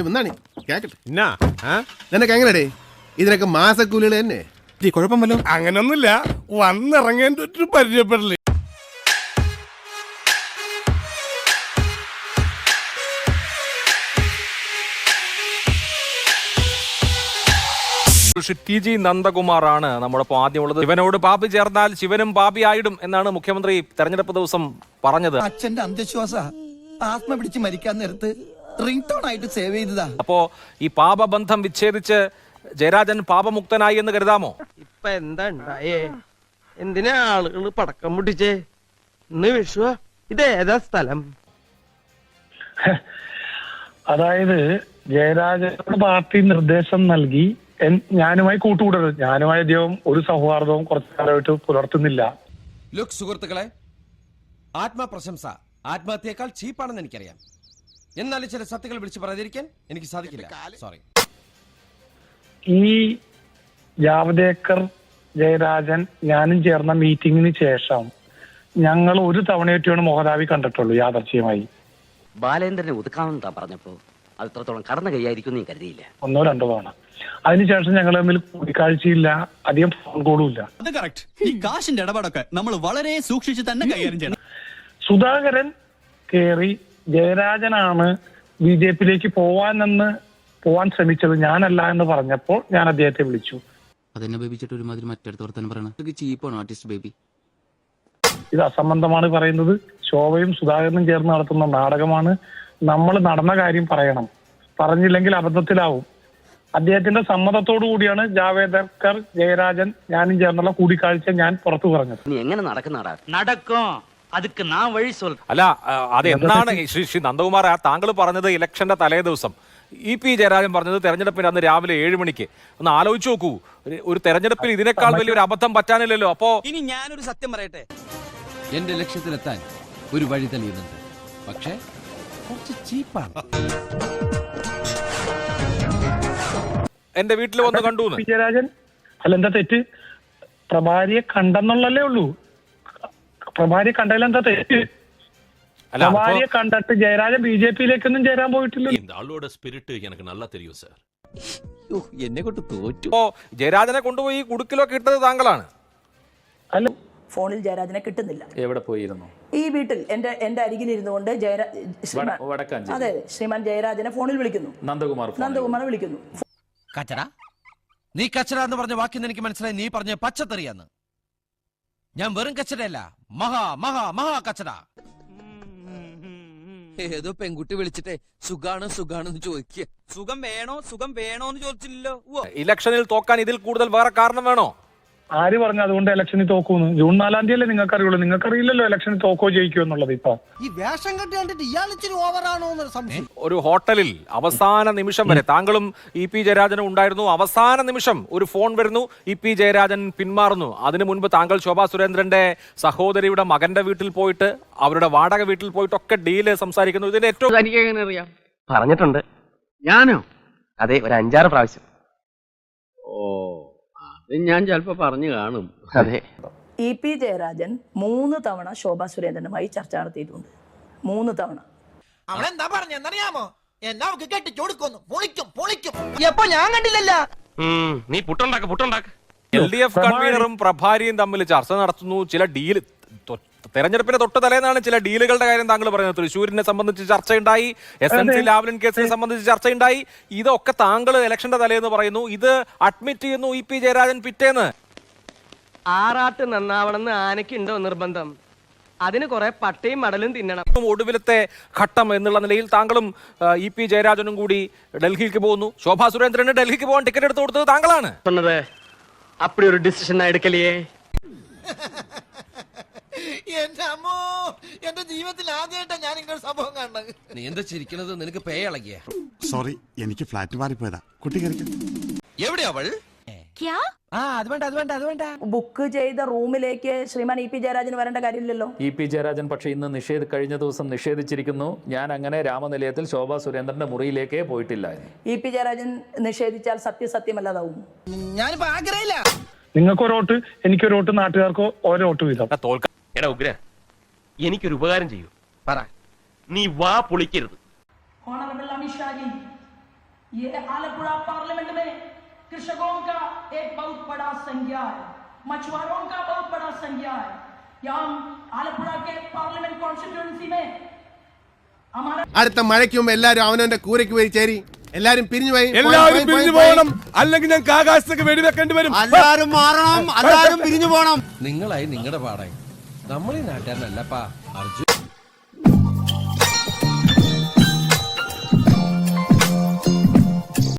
ഇനി വന്നാണി. കേക്കട്ടെ. എന്നാ? നിനക്ക് എങ്ങനെടേ? ഇതിനൊക്കെ മാസക്കൂലികൾ തന്നെ. കുഴപ്പമല്ലോ അങ്ങനൊന്നുമില്ല. വന്നിറങ്ങേണ്ട ഒരു പരിചയപ്പെടൽ. ശ്രീ ടി ജി നന്ദകുമാറാണ് നമ്മോടൊപ്പം ആദ്യമുള്ളത് ഇവനോട് പാപ്പി ചേർന്നാൽ ശിവനും പാപിയായിടും എന്നാണ് മുഖ്യമന്ത്രി തെരഞ്ഞെടുപ്പ് ദിവസം പറഞ്ഞത്. അച്ഛന്റെ അന്ധശ്വാസ ആത്മ പിടിച്ച് മരിക്കാൻ നേരത്ത് റിംഗ് ടോൺ ആയിട്ട് സേവ് ചെയ്തതാ. അപ്പോ ഈ പാപബന്ധം വിച്ഛേദിച്ച് ജയരാജൻ പാപമുക്തനായി എന്ന് കരുതാമോ? ഇപ്പൊ എന്താ ഉണ്ടായേ എന്തിനാ ആളുകൾ പടക്കം പൊട്ടിച്ചേ? ഇന്ന് വിഷുവ. ഇത് ഏതാ സ്ഥലം? അതായത് ജയരാജനോട് പാർട്ടി നിർദ്ദേശം നൽകി ഞാനുമായി കൂട്ടുകൂടരുത്. ഞാനുമായി അദ്ദേഹം ഒരു സൗഹാർദ്ദവും കുറച്ചു കാലമായിട്ട് പുലർത്തുന്നില്ല. ലുക്ക് സുഹൃത്തുക്കളെ ആത്മപ്രശംസ ആത്മഹത്യയേക്കാൾ ചീപ്പാണെന്ന് എനിക്കറിയാം. എന്നാലും ചില സത്യങ്ങൾ വിളിച്ചു പറയാതിരിക്കാൻ എനിക്ക് സാധിക്കില്ല. സോറി ഈ ജാവദേക്കർ ജയരാജൻ ഞാനും ചേർന്ന മീറ്റിംഗിന് ശേഷം ഞങ്ങൾ ഒരു തവണയൊക്കെയാണ് മോഹൻലാവി കണ്ടിട്ടുള്ളൂ യാദർച്ഛ്യമായി. ബാലേന്ദ്രനെ ഒതുക്കാമെന്നാ പറഞ്ഞപ്പോ അത് ഇത്രത്തോളം കടന്ന കൈയായിരിക്കും നീ കരുതിയില്ല. ഒന്നോ രണ്ടോ തവണ. അതിനുശേഷം ഞങ്ങൾ തമ്മിൽ കൂടിക്കാഴ്ചയില്ല അധികം ഫോൺ കോളും ഇല്ല. അത് കറക്റ്റ് ഈ കാശിന്റെ ഇടപാടൊക്കെ നമ്മൾ വളരെ സൂക്ഷിച്ച് തന്നെ കൈകാര്യം ചെയ്യണം. സുധാകരൻ കേറി ജയരാജനാണ് ബി ജെ പിയിലേക്ക് പോവാനെന്ന് പോവാൻ ശ്രമിച്ചത് ഞാനല്ല എന്ന് പറഞ്ഞപ്പോൾ ഞാൻ അദ്ദേഹത്തെ വിളിച്ചു. അതെന്നെ ബേബിച്ചിട്ട് ഒരുമാതിരി മറ്റടുത്ത് വർത്തനം പറയണ. ചീപ്പാണ് ആർട്ടിസ്റ്റ് ബേബി? ഇത് അസംബന്ധമാണ് പറയുന്നത്. ശോഭയും സുധാകരനും ചേർന്ന് നടത്തുന്ന നാടകമാണ്. നമ്മൾ നടന്ന കാര്യം പറയണം. പറഞ്ഞില്ലെങ്കിൽ അബദ്ധത്തിലാവും. അദ്ദേഹത്തിന്റെ സമ്മതത്തോടു കൂടിയാണ് ജാവേദർക്കർ ജയരാജൻ ഞാനും ചേർന്നുള്ള കൂടിക്കാഴ്ച ഞാൻ പുറത്തു പറഞ്ഞത്. നീ എങ്ങനെ നടക്കുന്നാടാ? നടക്കും. അതുക്ക് നാ വഴി സോൽ അല്ല ആ, അത് എന്നാണ് ഈ ശ്രീ ശ്രീ നന്ദകുമാർ ആ താങ്കൾ പറഞ്ഞത് ഇലക്ഷന്റെ തലേ ദിവസം. ഇ പി ജയരാജൻ പറഞ്ഞത് തെരഞ്ഞെടുപ്പിന് അന്ന് രാവിലെ ഏഴ് മണിക്ക്. ഒന്ന് ആലോചിച്ച് നോക്കൂ. ഒരു- ഒരു തെരഞ്ഞെടുപ്പിൽ ഇതിനേക്കാൾ വലിയൊരു അബദ്ധം പറ്റാനില്ലല്ലോ. അപ്പോ ഇനി ഞാനൊരു സത്യം പറയട്ടെ? എന്റെ ലക്ഷ്യത്തിലെത്താൻ ഒരു വഴി തെളിയുന്നുണ്ട്. പക്ഷേ കുറച്ച് ചീപ്പാണ്. എന്റെ വീട്ടിൽ വന്ന് കണ്ടു പി. ജയരാജൻ അല്ല എന്താ തെറ്റ്? പ്രഭാരിയെ കണ്ടെന്നുള്ളല്ലേ ഉള്ളൂ. പ്രഭാരിയെ കണ്ടതിൽ എന്താ തെറ്റ് അല്ല അപ്പോ- പ്രഭാരിയെ കണ്ടിട്ട് ജയരാജൻ ബി ജെ പിയിലേക്കൊന്നും ചേരാൻ പോയിട്ടില്ല இந்த ஆளோட ஸ்பிரிட் எனக்கு நல்லா தெரியும் சார் എന്നെ കൊണ്ട് തോറ്റു അപ്പോ ജയരാജനെ കൊണ്ടുപോയി ഈ കുടുക്കിലൊക്കെ ഇട്ടത് താങ്കളാണ് അല്ല ഫോണിൽ ജയരാജനെ കിട്ടുന്നില്ല എവിടെ പോയിരുന്നു ഈ വീട്ടിൽ എന്റെ എന്റെ അരികിലിരുന്നു കൊണ്ട് ജയരാ ശ്രീമാൻ വടക്കാഞ്ചേരി. അതെ ശ്രീമാൻ ജയരാജനെ ഫോണിൽ വിളിക്കുന്നു നന്ദകുമാർ നന്ദകുമാർ വിളിക്കുന്നു കച്ചട നീ കച്ചട എന്ന് പറഞ്ഞ വാക്കിന്ന് എനിക്ക് മനസ്സിലായി നീ പറഞ്ഞ പച്ചത്തെറിയാന്ന് ഞാൻ വെറും കച്ചടയല്ല. മഹാ മഹാ മഹാ കച്ചട. ഏതോ പെൺകുട്ടി വിളിച്ചിട്ടേ സുഖാണ് സുഖാണെന്ന് ചോദിക്കുക. സുഖം വേണോ സുഖം വേണോന്ന് ചോദിച്ചില്ലല്ലോ. ഇലക്ഷനിൽ തോക്കാൻ ഇതിൽ കൂടുതൽ വേറെ കാരണം വേണോ? ആര് പറഞ്ഞു അതുകൊണ്ട് ഇലക്ഷനിൽ തോക്കൂന്ന്? ജൂൺ നാലാം തീയതി അല്ലേ നിങ്ങൾക്ക് അറിയുള്ളൂ നിങ്ങൾക്ക് അറിയില്ലല്ലോ ഇലക്ഷനിൽ തോക്കോ ജയിക്കോ എന്നുള്ളത് ഇപ്പൊ. ഈ വേഷം കെട്ടി കണ്ടിട്ട് ഇയാൾ ഇച്ചിരി ഓവറാണോ എന്നൊരു സംശയം. ഒരു ഹോട്ടലിൽ അവസാന നിമിഷം വരെ താങ്കളും ഇ പി ജയരാജനും ഉണ്ടായിരുന്നു. അവസാന നിമിഷം ഒരു ഫോൺ വരുന്നു. ഇ പി ജയരാജൻ പിന്മാറുന്നു. അതിനു മുൻപ് താങ്കൾ ശോഭാ സുരേന്ദ്രന്റെ സഹോദരിയുടെ മകന്റെ വീട്ടിൽ പോയിട്ട് അവരുടെ വാടക വീട്ടിൽ പോയിട്ട് ഒക്കെ ഡീൽ സംസാരിക്കുന്നു. ഇതിന്റെ ഏറ്റവും എങ്ങനെ അറിയാം? പറഞ്ഞിട്ടുണ്ട്. ഞാനോ? അതെ ഒരു അഞ്ചാറ് പ്രാവശ്യം. ഞാൻ ചിലപ്പോ പറഞ്ഞു കാണും. അതെ. ഇ പി ജയരാജൻ മൂന്ന് തവണ ശോഭാ സുരേന്ദ്രനുമായി ചർച്ച നടത്തിയിട്ടുണ്ട്. മൂന്ന് തവണ. അവളെന്താ പറഞ്ഞെന്നറിയാമോ? എന്നാ അവക്ക് കെട്ടിച്ചു കൊടുക്കുന്നു. പൊളിക്കും പൊളിക്കും. എപ്പോ ഞാൻ കണ്ടില്ലല്ല. നീ പുട്ടുണ്ടാക്ക പുട്ടുണ്ടാക്ക. എൽ ഡി എഫ് കൺവീനറും പ്രഭാരിയും തമ്മിൽ ചർച്ച നടത്തുന്നു. ചില ഡീൽ തെരഞ്ഞെടുപ്പിന്റെ തൊട്ട് തലേന്നാണ് ചില ഡീലുകളുടെ കാര്യം താങ്കൾ പറയുന്നത് തൃശ്ശൂരിനെ സംബന്ധിച്ച് ചർച്ചയുണ്ടായി എസ് എൻ സി ലാവ്ലിൻ കേസിനെ സംബന്ധിച്ച് ചർച്ചയുണ്ടായി. ഇതൊക്കെ താങ്കൾ ഇലക്ഷന്റെ തലേന്ന് പറയുന്നു. ഇത് അഡ്മിറ്റ് ചെയ്യുന്നു ഇ പി ജയരാജൻ പിറ്റേന്ന്. ആറാട്ട് നന്നാവണമെന്ന് ആനയ്ക്കുണ്ടോ നിർബന്ധം? അതിന് കുറെ പട്ടയും മടലും തിന്നണം. ഒടുവിലത്തെ ഘട്ടം എന്നുള്ള നിലയിൽ താങ്കളും ഇ പി ജയരാജനും കൂടി ഡൽഹിക്ക് പോകുന്നു. ശോഭാ സുരേന്ദ്രന് ഡൽഹിക്ക് പോകാൻ ടിക്കറ്റ് എടുത്തു കൊടുത്തത് താങ്കളാണ്. അപ്പടി ഡിസിഷൻ എടുക്കലേ എന്റെ അമ്മോ എന്റെ ജീവിതത്തിൽ ആദ്യമായിട്ടാ ഞാൻ ഇങ്ങനെ സംഭവം കാണുന്നത്. നീ എന്താ ചിരിക്കണത്? നിനക്ക് പേ ഇളകിയ. സോറി എനിക്ക് ഫ്ലാറ്റ് മാറിപ്പോയതാ. കുട്ടി കയറിക്കും എവിടെ അവൾ? ആ അത് വേണ്ട അത് വേണ്ട അത് വേണ്ട. ബുക്ക് ചെയ്ത റൂമിലേക്ക് ശ്രീമാൻ ഇ പി ജയരാജന് വരേണ്ട കാര്യമില്ലല്ലോ. ഇ പി ജയരാജൻ പക്ഷേ ഇന്ന് നിഷേധ കഴിഞ്ഞ ദിവസം നിഷേധിച്ചിരിക്കുന്നു. ഞാൻ അങ്ങനെ രാമനിലയത്തിൽ ശോഭാ സുരേന്ദ്രന്റെ മുറിയിലേക്കേ പോയിട്ടില്ല. ഇ പി ജയരാജൻ നിഷേധിച്ചാൽ സത്യസത്യമല്ലാതാവും. ഞാനിപ്പോ ആഗ്രഹമില്ല. നിങ്ങൾക്ക് ഒരു വോട്ട് എനിക്കൊരു വോട്ട് നാട്ടുകാർക്ക് ഓരോ വോട്ട് വീതം തോൽക്കാൻ എടാ ഉഗ്ര എനിക്കൊരു ഉപകാരം ചെയ്യൂ പറ നീ വാ പൊളിക്കരുത് Honorable Amishaji, ये आलपुरा पार्लियामेंट में कृषकों का एक बहुत बड़ा संज्ञा है मछुआरों का बहुत बड़ा संज्ञा है यहाँ आलपुरा के पार्लियामेंट कॉन्स्टिट्यूंसी में हमारा അടുത്ത മഴയ്ക്ക് മുമ്പ് എല്ലാരും അവനവന്റെ കൂരയ്ക്ക് പോയി ചേരി എല്ലാരും പിരിഞ്ഞു പോയി പോയി, എല്ലാവരും പോയി, പിരിഞ്ഞു പോയി, പോകണം അല്ലെങ്കിൽ ഞങ്ങൾക്ക് ആകാശത്തേക്ക് വെടിവെക്കേണ്ടി വരും എല്ലാരും മാറണം എല്ലാരും പിരിഞ്ഞു പോണം നിങ്ങളായി നിങ്ങളുടെ പാടായി നമ്മൾ ഈ നാട്ടുകാരനല്ലപ്പാ അർജുൻ.